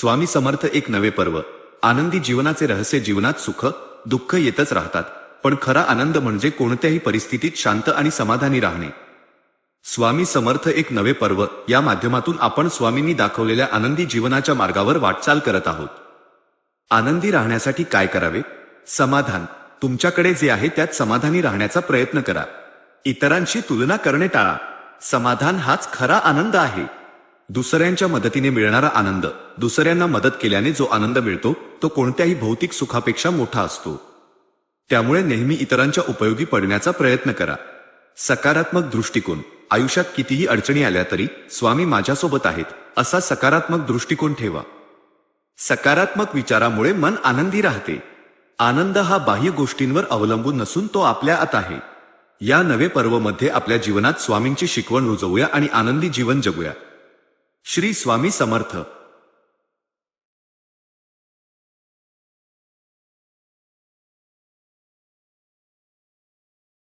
स्वामी समर्थ एक नवे पर्व. आनंदी जीवनाचे रहस्य जीवनात सुख दुःख येतच राहतात. पण खरा आनंद म्हणजे कोणत्याही परिस्थितीत शांत आणि समाधानी राहणे. स्वामी समर्थ एक नवे पर्व. या माध्यमातून आपण स्वामींनी दाखवलेल्या आनंदी जीवनाच्या मार्गावर वाटचाल करत आहोत. आनंदी राहण्यासाठी काय करावे? समाधान. तुमच्याकडे जे आहे त्यात समाधानी राहण्याचा प्रयत्न करा. इतरांशी तुलना करणे टाळा. समाधान हाच खरा आनंद आहे. दुसऱ्यांच्या मदतीने मिळणारा आनंद. दुसऱ्यांना मदत केल्याने जो आनंद मिळतो तो कोणत्याही भौतिक सुखापेक्षा मोठा असतो. त्यामुळे नेहमी इतरांच्या उपयोगी पडण्याचा प्रयत्न करा. सकारात्मक दृष्टिकोन. आयुष्यात कितीही अडचणी आल्या तरी स्वामी माझ्यासोबत आहेत असा सकारात्मक दृष्टिकोन ठेवा. सकारात्मक विचारामुळे मन आनंदी राहते. आनंद हा बाह्य गोष्टींवर अवलंबून नसून तो आपल्या आत आहे. या नवे पर्वमध्ये आपल्या जीवनात स्वामींची शिकवण रुजवूया आणि आनंदी जीवन जगूया. श्री स्वामी समर्थ.